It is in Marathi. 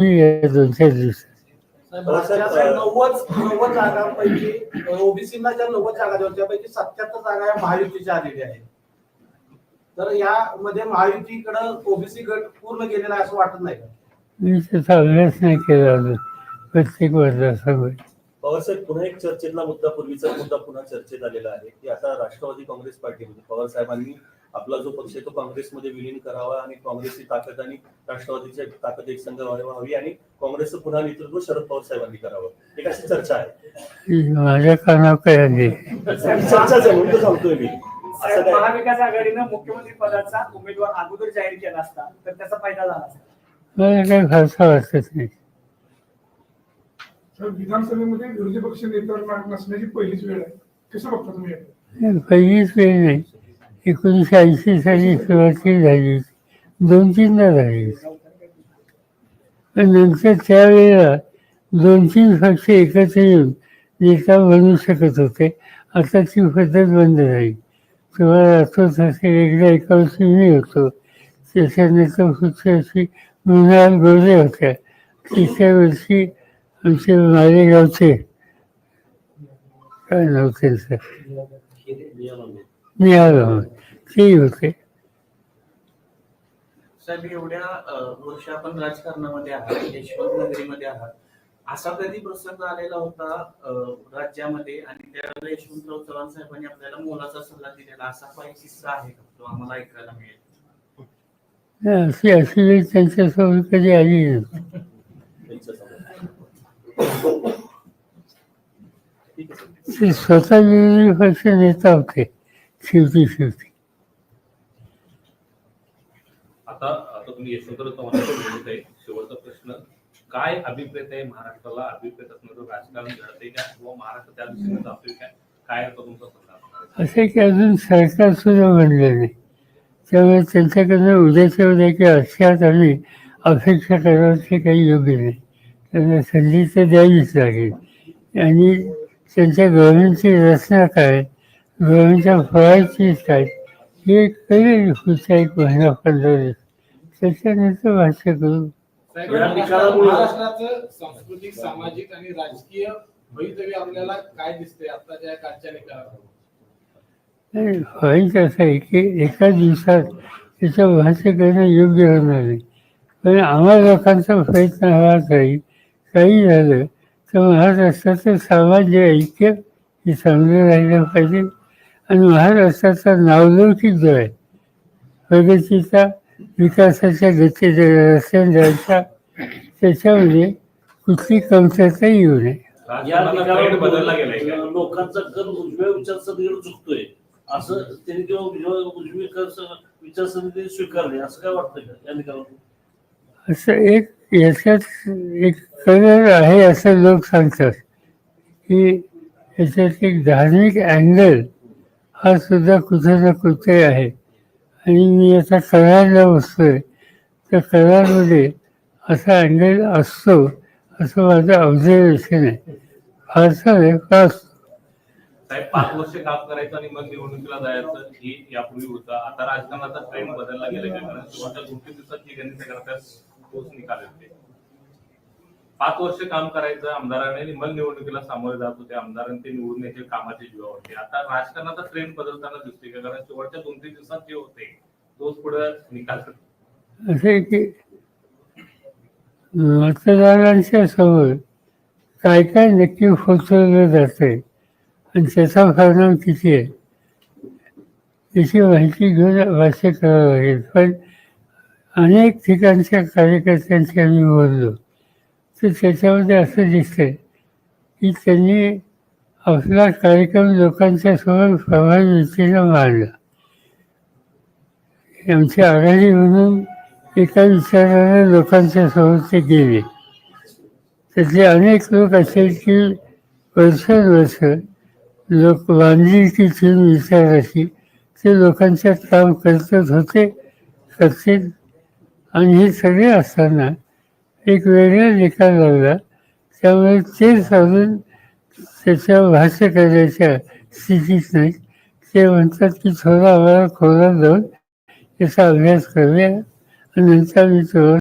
या दोन चार दिवसात साहेब, राज्याच्या नव्वद नव्वद जागांपैकी ओबीसीला ज्या नव्वद जागा द्याव्या त्यापैकी सत्याहत्तर जागा या महायुतीच्या आलेल्या आहेत. तर यामध्ये महायुतीकडं ओबीसी गट पूर्ण गेलेला आहे असं वाटत नाही का? मी नाही केला अजून. प्रत्येक मतदारसंघात पवारसाहेब पुन्हा एक चर्चेतला मुद्दा पूर्वीचा मुद्दा पुन्हा चर्चेत आलेला आहे की आता राष्ट्रवादी काँग्रेस पार्टीमध्ये पवार साहेबांनी आपला जो पक्ष आहे तो काँग्रेसमध्ये विलीन करावा आणि काँग्रेसची ताकद आणि राष्ट्रवादीची ताकद एक संघ व्हावी आणि काँग्रेसचं पुन्हा नेतृत्व शरद पवार साहेबांनी करावं. एक अशी चर्चा आहे. ही माझ्या कानावर काय चर्चाच आहे म्हणून तो सांगतोय मी. महाविकास आघाडीनं मुख्यमंत्री पदाचा उमेदवार अगोदर जाहीर केला असता तर त्याचा फायदा झाला असता. मला काही फारसा वाटत नाही. तर विधानसभेमध्ये विरोधी पक्ष नेत्यावर नसण्याची पहिलीच वेळ आहे. कसं बघता तुम्ही? हे पहिलीच वेळ नाही. एकोणीसशे ऐंशी साली सुरुवाती झाली दोन तीनदा झाली पण नंतर त्यावेळेला दोन तीन पक्ष एकत्र येऊन नेता बनू शकत होते. आता ती पद्धत बंद झाली. तुम्हाला आठवत असेल एकदा एका वर्षी मी होतो. त्याच्यानंतर पुढच्या अशी मृणाल गोरे होत्या. तिसऱ्या वर्षी आमचे मालेगावचे. काय नाव निहाल ते होते साहेब एवढ्या वर्ष आपण राजकारणामध्ये आहात यशवंत नगरीमध्ये आहात. असा कधी प्रसंग आलेला होता राज्यामध्ये? आणि त्यावेळेला यशवंतराव चव्हाण साहेबांनी आपल्याला मोलाचा सल्ला दिलेला. असा काही किस्सा आहे का? तो आम्हाला ऐकायला मिळेल. अशी अशी वेळ त्यांच्यासोबत कधी आली त्यांच्यासमोर. ते स्वतः विरोधी पक्ष नेता होते. शेवटी शेवटी आता आता तुम्ही यशवंतराव चव्हाणांचं बोलत आहे. शेवटचा प्रश्न काय अभिप्रेत आहे महाराष्ट्राला? अभिप्रेत असणारं राजकारण घडतंय का? किंवा महाराष्ट्र त्या दिशेने जातोय काय काय आता तुमचा आहे? असं की अजून सरकार सुद्धा बनलं नाही. त्यामुळे त्यांच्याकडनं उद्याच्या उद्या की अशात आम्ही अपेक्षा करावं काही योग्य नाही. त्यांना संधी तर द्यावीच लागेल. आणि त्यांच्या गव्हर्नमेंटची रचना काय? गव्हर्नमेंटच्या फळाची काय हे कळेल पुढच्या एक महिना पंधरा दिवस? त्याच्यानंतर भाष्य करू महाराष्ट्राचं सांस्कृतिक सामाजिक आणि राजकीय भवितव्य आपल्याला काय दिसते आताच्या कालच्या असं आहे की एका दिवसात त्याचं भाष्य करणं योग्य होणार नाही. पण आम्हा लोकांचा प्रयत्न हवा काही काही झालं तर महाराष्ट्राचं सामान्य ऐक्य हे चांगलं राहिलं पाहिजे. आणि महाराष्ट्राचा नावलौकिक जो आहे प्रगतीचा विकासाच्या गतीच्या रस्त्याने जायचा त्याच्यामध्ये कुठली कमतरता येऊ नये. या राजकारणाचा ट्रेंड बदलला गेलाय का? निकालामुळे लोकांचा कल उजव्या विचारसरणीकडे झुकतोय असं त्यांनी किंवा उजव्या उजवी विचारस- विचारसरणी स्वीकारली. असं काय वाटतं का? या असं एक याच्यात एक कलर आहे असं लोक सांगतात. की याच्यात एक धार्मिक अँगल हा सुद्धा कुठे ना कुठे आहे. आणि मी आता करारला बसतोय. त्या करारमध्ये असा अँगल असतो असं माझं ऑब्झर्वेशन आहे. फारसा आहे का असतो. साहेब पाच वर्ष काम करायचं आणि मग निवडणुकीला जायचं हे यापूर्वी होतं. आता राजकारणाचा ट्रेंड बदलला गेला कारण शेवटच्या दोन तीन दिवसात जी गणित करतात तोच निकाल येते पाच वर्ष काम करायचं आमदाराने आणि मग निवडणुकीला सामोरे जात होते आमदारांनी ते निवडून याचे कामाच्या जीवावरती आता राजकारणाचा ट्रेंड बदलताना दिसते का? कारण शेवटच्या दोन तीन दिवसात जे होते तोच पुढे निकाल असं आहे की मतदारांच्या समोर काय काय नक्की पोचवलं जाते आणि त्याचा परिणाम किती आहे? त्याची माहिती घेऊन भाष्य करावं लागेल. पण अनेक ठिकाणच्या कार्यकर्त्यांशी आम्ही बोललो. तर त्याच्यामध्ये असं दिसतंय की त्यांनी आपला कार्यक्रम लोकांच्या समोर प्रभावी रीतीनं मांडला. आमची आघाडी म्हणून एका विचाराने लोकांच्या समोर ते गेले. त्यातले अनेक लोक असे की वर्षानुवर्ष लोक बांधिलकीची विचाराची ते लोकांच्यात काम करतच होते करतील. आणि हे सगळे असताना एक वेगळं निकाल लागला त्यामुळे ते साधून त्याच्यावर भाष्य करण्याच्या स्थितीत नाही ते म्हणतात की थोडा आम्हाला खोलात जाऊन याचा अभ्यास करूया. आणि नंतर मी तो